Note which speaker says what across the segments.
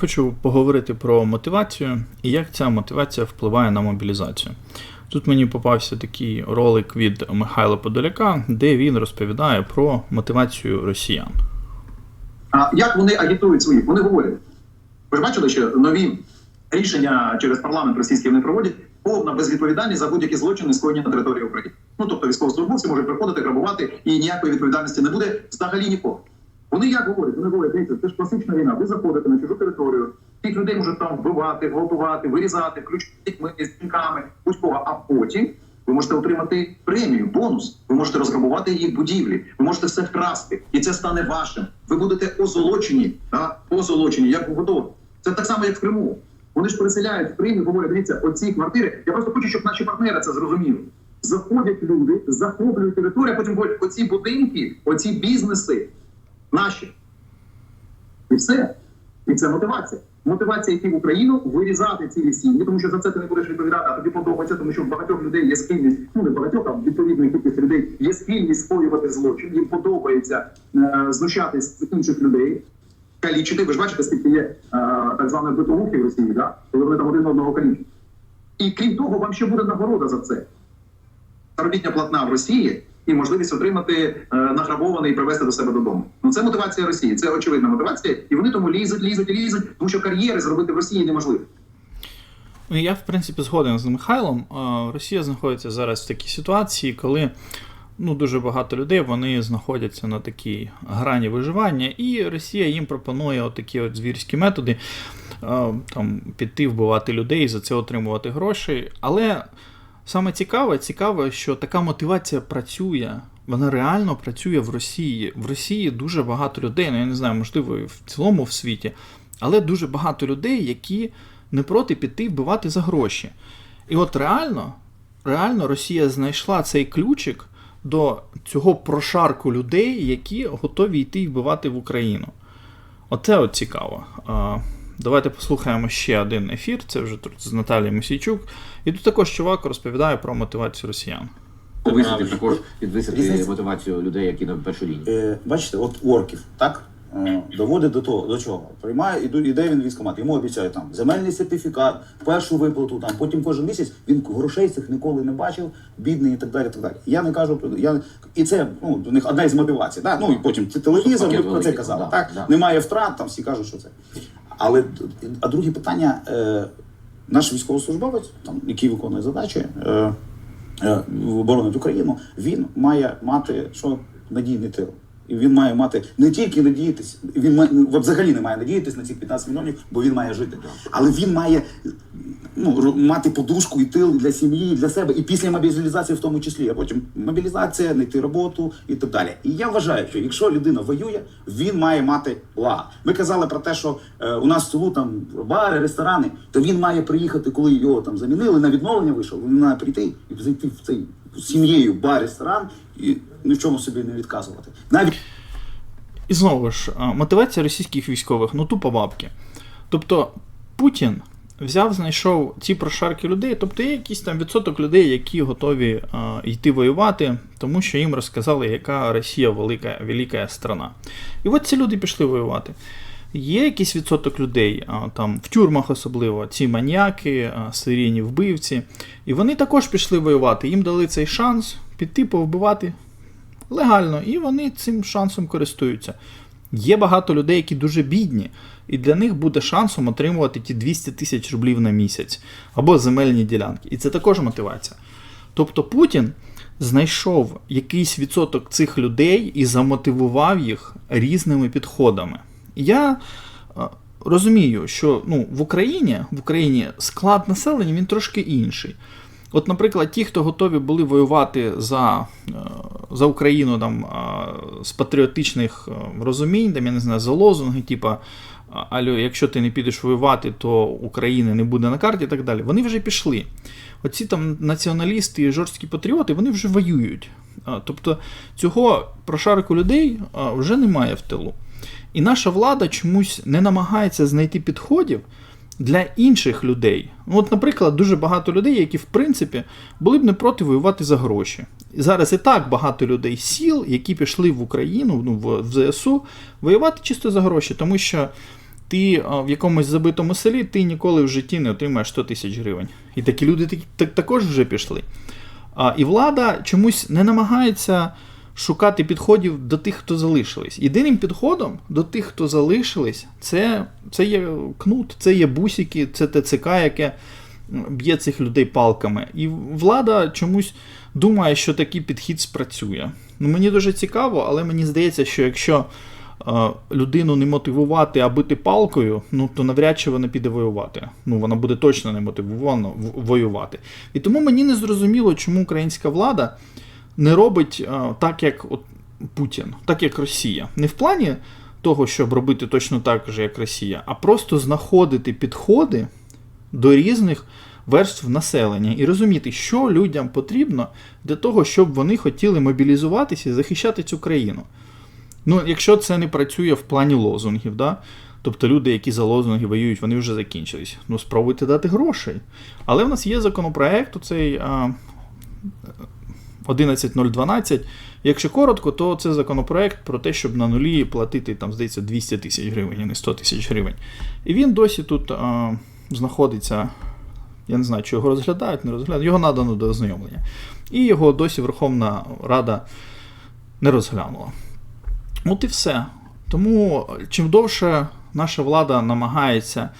Speaker 1: Хочу поговорити про мотивацію і як ця мотивація впливає на мобілізацію. Тут мені попався такий ролик від Михайла Подоляка, де він розповідає про мотивацію росіян.
Speaker 2: А як вони агітують своїх? Вони говорять. Ви ж бачили, що нові рішення через парламент російський вони проводять повна безвідповідальність за будь-які злочини, скоєні на території України. Ну тобто військовослужбовці можуть приходити, грабувати, і ніякої відповідальності не буде взагалі нікого. Вони як говорять? Вони говорять, дивіться, це ж класична війна. Ви заходите на чужу територію, тих людей можуть там вбивати, гвалтувати, вирізати, включити з дітьми, з жінками, будь-кого, а потім. Ви можете отримати премію, бонус. Ви можете розграбувати її будівлі. Ви можете все вкрасти, і це стане вашим. Ви будете озолочені, да? озолочені, як годові. Це так само, як в Криму. Вони ж переселяють в Крим і говорять, дивіться, оці квартири. Я просто хочу, щоб наші партнери це зрозуміли. Заходять люди, захоплюють територію, а потім говорять, оці будинки, оці бізнеси наші. І все. І це мотивація. Мотивація йти в Україну, вирізати ці сім'ї, тому що за це ти не будеш відповідати, а тобі подобається, тому що в багатьох людей є схильність, ну не багатьох, а відповідної кількість людей є схильність скоювати злочин, їм подобається е, знущатись з інших людей, калічити. Ви ж бачите, скільки є е, так званих битовухів в Росії, да? коли вони там один одного калічать. І крім того, вам ще буде нагорода за це. Заробітня платна в Росії і можливість отримати е, награбований і привезти до себе додому. Ну це мотивація Росії. Це очевидна мотивація, і вони тому лізуть, лізуть, лізуть, тому що кар'єри зробити в Росії неможливо.
Speaker 1: Ну, я, в принципі, згоден з Михайлом. Росія знаходиться зараз в такій ситуації, коли ну, дуже багато людей вони знаходяться на такій грані виживання, і Росія їм пропонує отакі от звірські методи там, піти вбивати людей за це отримувати гроші. Але саме цікаве, цікаве, що така мотивація працює. Вона реально працює в Росії. В Росії дуже багато людей, ну я не знаю, можливо, в цілому в світі, але дуже багато людей, які не проти піти вбивати за гроші. І от реально, реально Росія знайшла цей ключик до цього прошарку людей, які готові йти вбивати в Україну. Оце от цікаво. Давайте послухаємо ще один ефір. Це вже тут з Наталією Мосійчук. І тут також чувак розповідає про мотивацію росіян.
Speaker 3: Підвисити також підвисити мотивацію людей, які на першій лінії.
Speaker 4: Е, бачите, от орків, так? Е, доводить до того, до чого? Приймає, іду, іде він в військкомат, йому обіцяють там земельний сертифікат, першу виплату, там, потім кожен місяць він грошей цих ніколи не бачив, бідний і так далі. так далі. Я не кажу, я, і це ну, у них одна із мотивацій. Так? Ну і потім це телевізор, ми про це казали.
Speaker 3: да,
Speaker 4: так?
Speaker 3: да.
Speaker 4: Немає втрат, там всі кажуть, що це. Але а друге питання, е, наш військовослужбовець, там, який виконує задачі, е, е, оборонить Україну, він має мати що надійний тил. І він має мати не тільки надіятись, він має, ну, взагалі не має надіятись на цих 15 мільйонів, бо він має жити. Але він має ну, мати подушку і тил для сім'ї, і для себе, і після мобілізації в тому числі, а потім мобілізація, знайти роботу і так далі. І я вважаю, що якщо людина воює, він має мати ла. Ми казали про те, що е, у нас в селу там бари, ресторани, то він має приїхати, коли його там замінили, на відновлення вийшов, він має прийти і зайти в цей сім'єю бар, ресторан і ні в чому собі не відказувати. Навіть
Speaker 1: І знову ж, мотивація російських військових, ну тупо бабки. Тобто Путін взяв, знайшов ці прошарки людей, тобто є якийсь там відсоток людей, які готові а, йти воювати, тому що їм розказали, яка Росія велика, велика страна. І от ці люди пішли воювати. Є якийсь відсоток людей, там в тюрмах особливо, ці маніяки, серійні вбивці, і вони також пішли воювати. Їм дали цей шанс піти повбивати легально, і вони цим шансом користуються. Є багато людей, які дуже бідні, і для них буде шансом отримувати ті 200 тисяч рублів на місяць або земельні ділянки. І це також мотивація. Тобто Путін знайшов якийсь відсоток цих людей і замотивував їх різними підходами. Я е, розумію, що ну, в Україні в Україні склад населення він трошки інший. От, наприклад, ті, хто готові були воювати за, е, за Україну там, е, з патріотичних розумінь, там, я не знаю, за лозунги, типа Алло, якщо ти не підеш воювати, то України не буде на карті і так далі. Вони вже пішли. Оці там націоналісти і жорсткі патріоти, вони вже воюють. Тобто цього прошарку людей вже немає в тилу. І наша влада чомусь не намагається знайти підходів для інших людей. Ну, От, наприклад, дуже багато людей, які в принципі були б не проти воювати за гроші. І зараз і так багато людей сіл, які пішли в Україну, ну, в, ЗСУ, воювати чисто за гроші, тому що ти в якомусь забитому селі ти ніколи в житті не отримаєш 100 тисяч гривень. І такі люди так, також вже пішли. А, і влада чомусь не намагається шукати підходів до тих, хто залишились. Єдиним підходом до тих, хто залишились, це, це є кнут, це є бусики, це ТЦК, яке б'є цих людей палками. І влада чомусь думає, що такий підхід спрацює. Ну, мені дуже цікаво, але мені здається, що якщо е, людину не мотивувати, а бити палкою, ну то навряд чи вона піде воювати. Ну вона буде точно не мотивована воювати. І тому мені не зрозуміло, чому українська влада не робить е, так, як от Путін, так як Росія. Не в плані того, щоб робити точно так же, як Росія, а просто знаходити підходи до різних верств населення і розуміти, що людям потрібно для того, щоб вони хотіли мобілізуватися і захищати цю країну. Ну, якщо це не працює в плані лозунгів, да? тобто люди, які за лозунги воюють, вони вже закінчились. Ну, спробуйте дати грошей. Але в нас є законопроект, оцей а, 11012. Якщо коротко, то це законопроект про те, щоб на нулі платити, там, здається, 200 тисяч гривень, а не 100 тисяч гривень. І він досі тут а, знаходиться. Я не знаю, чи його розглядають, не розглядають. Його надано до ознайомлення. І його досі Верховна Рада не розглянула. От і все. Тому чим довше наша влада намагається,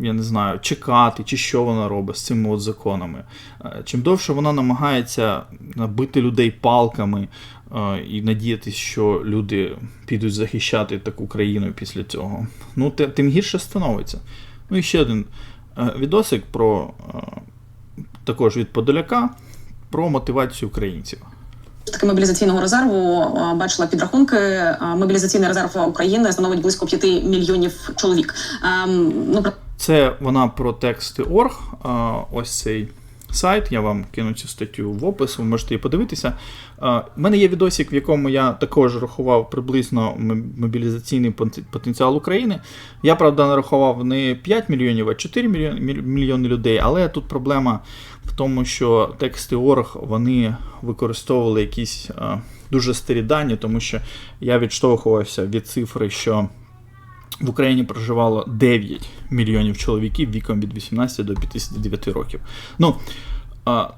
Speaker 1: я не знаю, чекати, чи що вона робить з цими от законами, е, чим довше вона намагається бити людей палками е, і надіятися, що люди підуть захищати таку країну після цього, ну тим гірше становиться. Ну і ще один е, відосик про також від Подоляка про мотивацію українців.
Speaker 5: таки мобілізаційного резерву бачила підрахунки. Мобілізаційний резерв України становить близько 5 мільйонів чоловік. Ем, Ну
Speaker 1: Це вона про тексти.org. Ось цей сайт. Я вам кину цю статтю в опис, ви можете її подивитися. У мене є відосик, в якому я також рахував приблизно мобілізаційний потенціал України. Я, правда, нарахував не 5 мільйонів, а 4 мільйони, людей. Але тут проблема в тому, що тексти.org вони використовували якісь дуже старі дані, тому що я відштовхувався від цифри, що в Україні проживало 9 мільйонів чоловіків віком від 18 до 59 років. Ну,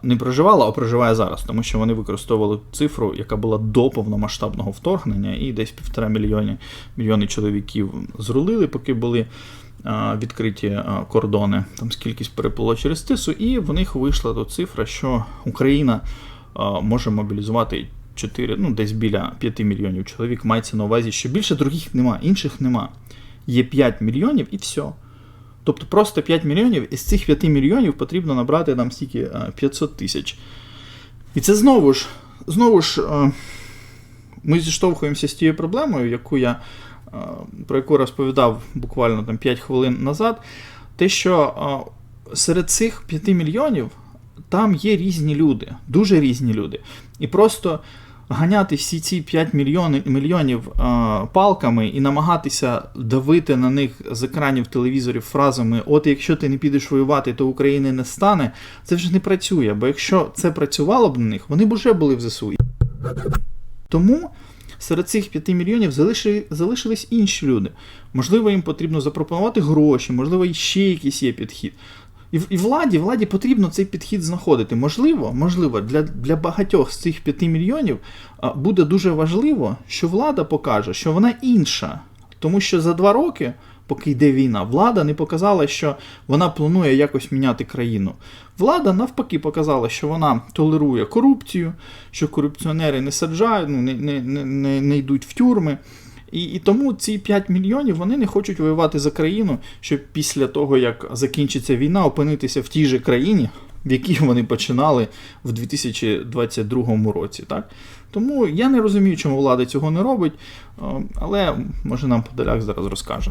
Speaker 1: не проживало, а проживає зараз, тому що вони використовували цифру, яка була до повномасштабного вторгнення, і десь півтора мільйони, мільйони чоловіків зрулили, поки були відкриті кордони. Там скількись переплило через тису, і в них вийшла до цифра, що Україна може мобілізувати 4, ну десь біля 5 мільйонів чоловік. Мається на увазі, що більше других нема, інших нема. Є 5 мільйонів і все. Тобто просто 5 мільйонів, із цих 5 мільйонів потрібно набрати нам стільки е, 500 тисяч. І це знову ж, знову ж, е, ми зіштовхуємося з тією проблемою, яку я, е, про яку розповідав буквально там 5 хвилин назад. Те, що е, серед цих 5 мільйонів там є різні люди, дуже різні люди. І просто ганяти всі ці 5 мільйонів, мільйонів е, палками і намагатися давити на них з екранів телевізорів фразами: От якщо ти не підеш воювати, то України не стане, це вже не працює. Бо якщо це працювало б на них, вони б уже були в ЗСУ. Тому серед цих 5 мільйонів залишили, залишились інші люди. Можливо, їм потрібно запропонувати гроші, можливо, ще якийсь є підхід. І, і владі, владі потрібно цей підхід знаходити. Можливо, можливо, для, для багатьох з цих 5 мільйонів буде дуже важливо, що влада покаже, що вона інша. Тому що за два роки, поки йде війна, влада не показала, що вона планує якось міняти країну. Влада навпаки показала, що вона толерує корупцію, що корупціонери не саджають, ну, не, не, не, не йдуть в тюрми. І, і тому ці 5 мільйонів вони не хочуть воювати за країну, щоб після того, як закінчиться війна, опинитися в тій же країні, в якій вони починали в 2022 році. Так? Тому я не розумію, чому влада цього не робить, е, але може нам Подоляк зараз розкаже.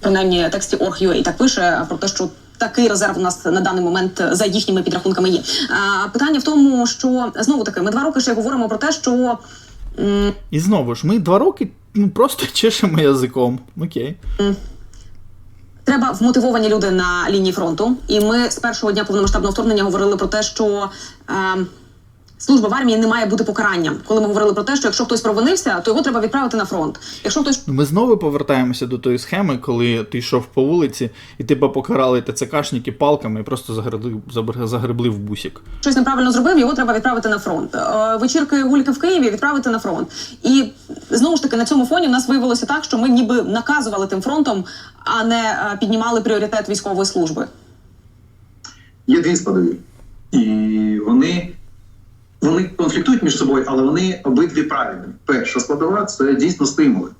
Speaker 5: принаймні тексті Org.ua так пише про те, що такий резерв у нас на даний момент за їхніми підрахунками є. А, питання в тому, що знову таки ми два роки ще говоримо про те, що
Speaker 1: І знову ж, ми два роки ну, просто чешемо язиком. Окей.
Speaker 5: Треба вмотивовані люди на лінії фронту. І ми з першого дня повномасштабного вторгнення говорили про те, що е, служба в армії не має бути покаранням. Коли ми говорили про те, що якщо хтось провинився, то його треба відправити на фронт. Якщо хтось
Speaker 1: Ми знову повертаємося до тої схеми, коли ти йшов по вулиці і тебе покарали ТЦКшники палками і просто загребли, загребли в бусік.
Speaker 5: щось неправильно зробив, його треба відправити на фронт. Е, Вечірки гульки в Києві відправити на фронт. І знову ж таки на цьому фоні в нас виявилося так, що ми ніби наказували тим фронтом, а не е, піднімали пріоритет військової служби.
Speaker 2: Є дві складові. І вони, вони конфліктують між собою, але вони обидві правильні. Перша складова це дійсно стимули.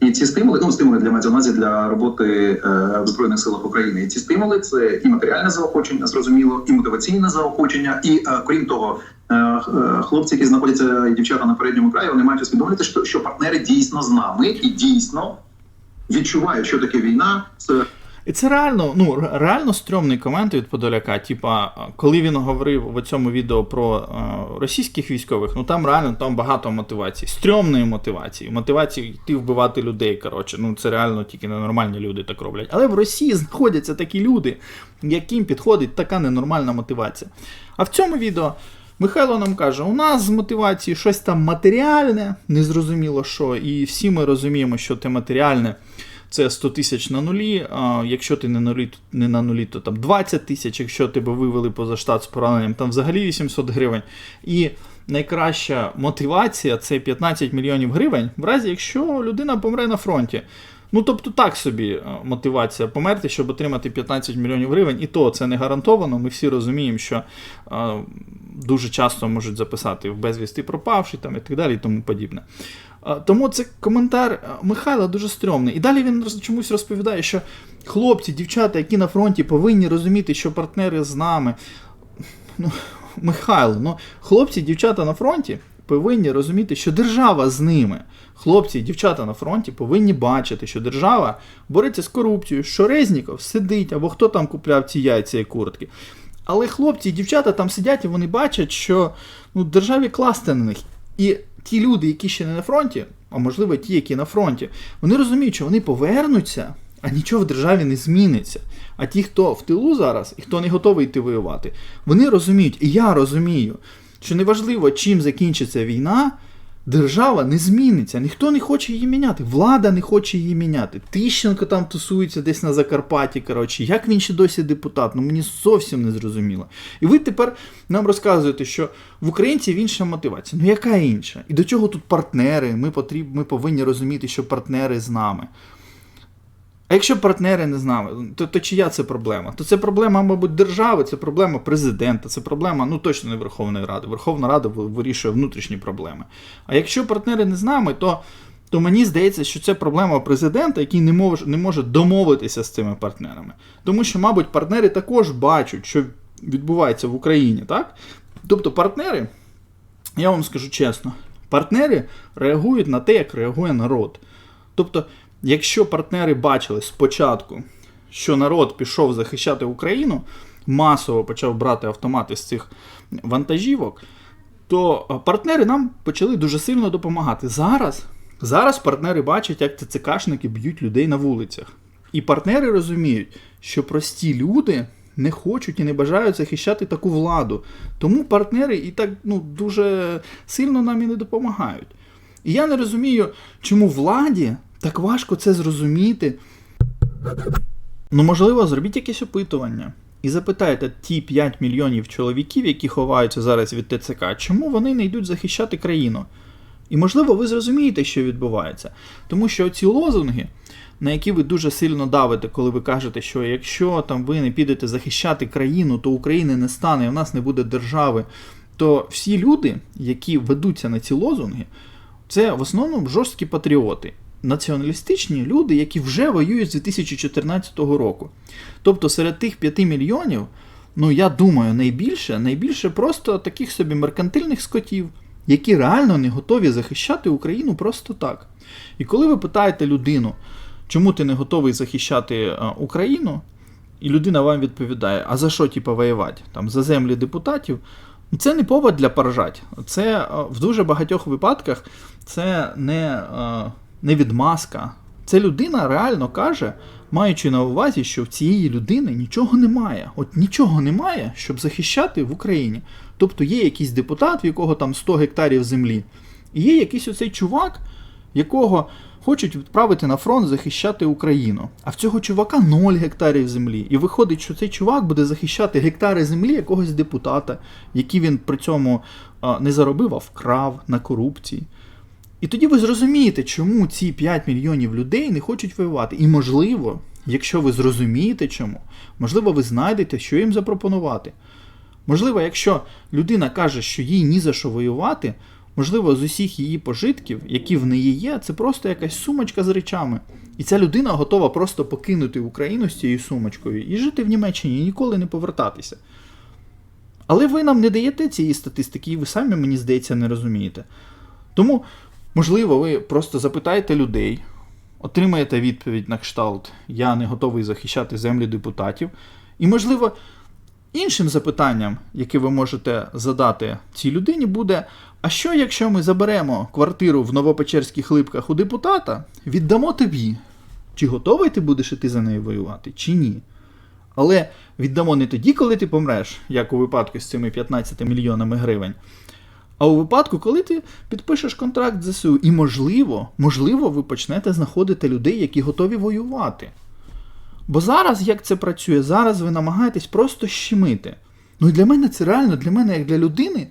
Speaker 2: І ці стимули, ну стимули для мається для роботи е, в Збройних силах України. І ці стимули це і матеріальне заохочення, зрозуміло, і мотиваційне заохочення, і е, крім того, е, е, хлопці, які знаходяться і дівчата на передньому краї, вони мають усвідомлювати, що, що партнери дійсно з нами і дійсно відчувають, що таке війна. Це
Speaker 1: І це реально, ну реально стрьомний комент від Подоляка. Типа, коли він говорив в цьому відео про е, російських військових, ну там реально там багато мотивацій, стрьомної мотивації, мотивації йти вбивати людей. Коротше, ну це реально тільки ненормальні люди так роблять. Але в Росії знаходяться такі люди, яким підходить така ненормальна мотивація. А в цьому відео. Михайло нам каже, у нас з мотивації щось там матеріальне, незрозуміло що, і всі ми розуміємо, що те матеріальне це 100 тисяч на нулі. А якщо ти не, нулі, не на нулі, то там 20 тисяч, якщо тебе вивели поза штат з пораненням, там взагалі 800 гривень. І найкраща мотивація це 15 мільйонів гривень, в разі якщо людина помре на фронті. Ну, тобто так собі е, мотивація померти, щоб отримати 15 мільйонів гривень, і то це не гарантовано. Ми всі розуміємо, що е, дуже часто можуть записати в безвісти пропавший там і так далі, і тому подібне. Е, Тому це коментар Михайла дуже стрьомний. І далі він чомусь розповідає, що хлопці, дівчата, які на фронті, повинні розуміти, що партнери з нами. Ну, Михайло, ну хлопці, дівчата на фронті повинні розуміти, що держава з ними. Хлопці і дівчата на фронті повинні бачити, що держава бореться з корупцією, що Резніков сидить, або хто там купляв ці яйця і куртки. Але хлопці і дівчата там сидять і вони бачать, що ну, державі класти на них. І ті люди, які ще не на фронті, а можливо ті, які на фронті, вони розуміють, що вони повернуться, а нічого в державі не зміниться. А ті, хто в тилу зараз і хто не готовий йти воювати, вони розуміють, і я розумію, що неважливо, чим закінчиться війна, держава не зміниться. Ніхто не хоче її міняти. Влада не хоче її міняти. Тищенко там тусується десь на Закарпатті. Коротше, як він ще досі депутат? Ну мені зовсім не зрозуміло. І ви тепер нам розказуєте, що в українців інша мотивація. Ну яка інша? І до чого тут партнери? Ми потріб... ми повинні розуміти, що партнери з нами. А якщо партнери не з нами, то, то чия це проблема? То це проблема, мабуть, держави, це проблема президента, це проблема, ну точно не Верховної Ради. Верховна Рада вирішує внутрішні проблеми. А якщо партнери не з нами, то, то мені здається, що це проблема президента, який не може, не може домовитися з цими партнерами. Тому що, мабуть, партнери також бачать, що відбувається в Україні, так? Тобто партнери, я вам скажу чесно, партнери реагують на те, як реагує народ. Тобто, якщо партнери бачили спочатку, що народ пішов захищати Україну, масово почав брати автомати з цих вантажівок, то партнери нам почали дуже сильно допомагати. Зараз, зараз партнери бачать, як ТЦКшники б'ють людей на вулицях. І партнери розуміють, що прості люди не хочуть і не бажають захищати таку владу. Тому партнери і так ну, дуже сильно нам і не допомагають. І я не розумію, чому владі так важко це зрозуміти. Ну, можливо, зробіть якесь опитування. І запитайте ті 5 мільйонів чоловіків, які ховаються зараз від ТЦК, чому вони не йдуть захищати країну? І можливо, ви зрозумієте, що відбувається. Тому що ці лозунги, на які ви дуже сильно давите, коли ви кажете, що якщо там ви не підете захищати країну, то України не стане, і в нас не буде держави. То всі люди, які ведуться на ці лозунги, це в основному жорсткі патріоти, націоналістичні люди, які вже воюють з 2014 року. Тобто серед тих 5 мільйонів, ну я думаю, найбільше, найбільше просто таких собі меркантильних скотів, які реально не готові захищати Україну просто так. І коли ви питаєте людину, чому ти не готовий захищати е, Україну, і людина вам відповідає, а за що типу, воювати? Там, за землі депутатів. Це не повод для поржать. Це е, в дуже багатьох випадках це не, е, не відмазка. Це людина реально каже, маючи на увазі, що в цієї людини нічого немає. От нічого немає, щоб захищати в Україні. Тобто є якийсь депутат, в якого там 100 гектарів землі, і є якийсь оцей чувак, якого хочуть відправити на фронт захищати Україну. А в цього чувака 0 гектарів землі. І виходить, що цей чувак буде захищати гектари землі якогось депутата, які він при цьому не заробив, а вкрав на корупції. І тоді ви зрозумієте, чому ці 5 мільйонів людей не хочуть воювати. І можливо, якщо ви зрозумієте чому, можливо, ви знайдете, що їм запропонувати. Можливо, якщо людина каже, що їй ні за що воювати, можливо, з усіх її пожитків, які в неї є, це просто якась сумочка з речами. І ця людина готова просто покинути Україну з цією сумочкою і жити в Німеччині і ніколи не повертатися. Але ви нам не даєте цієї статистики, і ви самі, мені здається, не розумієте. Тому, можливо, ви просто запитаєте людей, отримаєте відповідь на кшталт Я не готовий захищати землі депутатів. І, можливо, іншим запитанням, яке ви можете задати цій людині, буде: а що, якщо ми заберемо квартиру в Новопечерських липках у депутата, віддамо тобі? Чи готовий ти будеш іти за нею воювати, чи ні? Але віддамо не тоді, коли ти помреш, як у випадку з цими 15 мільйонами гривень, а у випадку, коли ти підпишеш контракт з ЗСУ, і можливо, можливо, ви почнете знаходити людей, які готові воювати. Бо зараз, як це працює, зараз ви намагаєтесь просто щемити. Ну і для мене це реально, для мене, як для людини,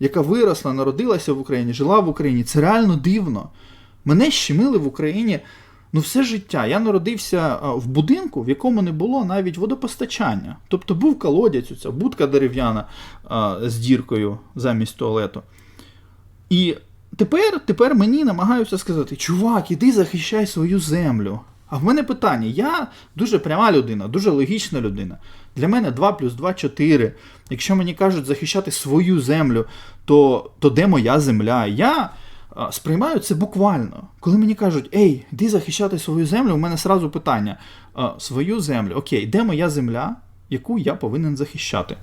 Speaker 1: яка виросла, народилася в Україні, жила в Україні, це реально дивно. Мене щемили в Україні ну, все життя. Я народився в будинку, в якому не було навіть водопостачання. Тобто був колодязь, оця будка дерев'яна з діркою замість туалету. І тепер, тепер мені намагаються сказати: чувак, іди захищай свою землю. А в мене питання: я дуже пряма людина, дуже логічна людина. Для мене 2 плюс 2 4. Якщо мені кажуть захищати свою землю, то, то де моя земля? Я сприймаю це буквально. Коли мені кажуть, ей, йди захищати свою землю, у мене сразу питання: свою землю, окей, де моя земля, яку я повинен захищати?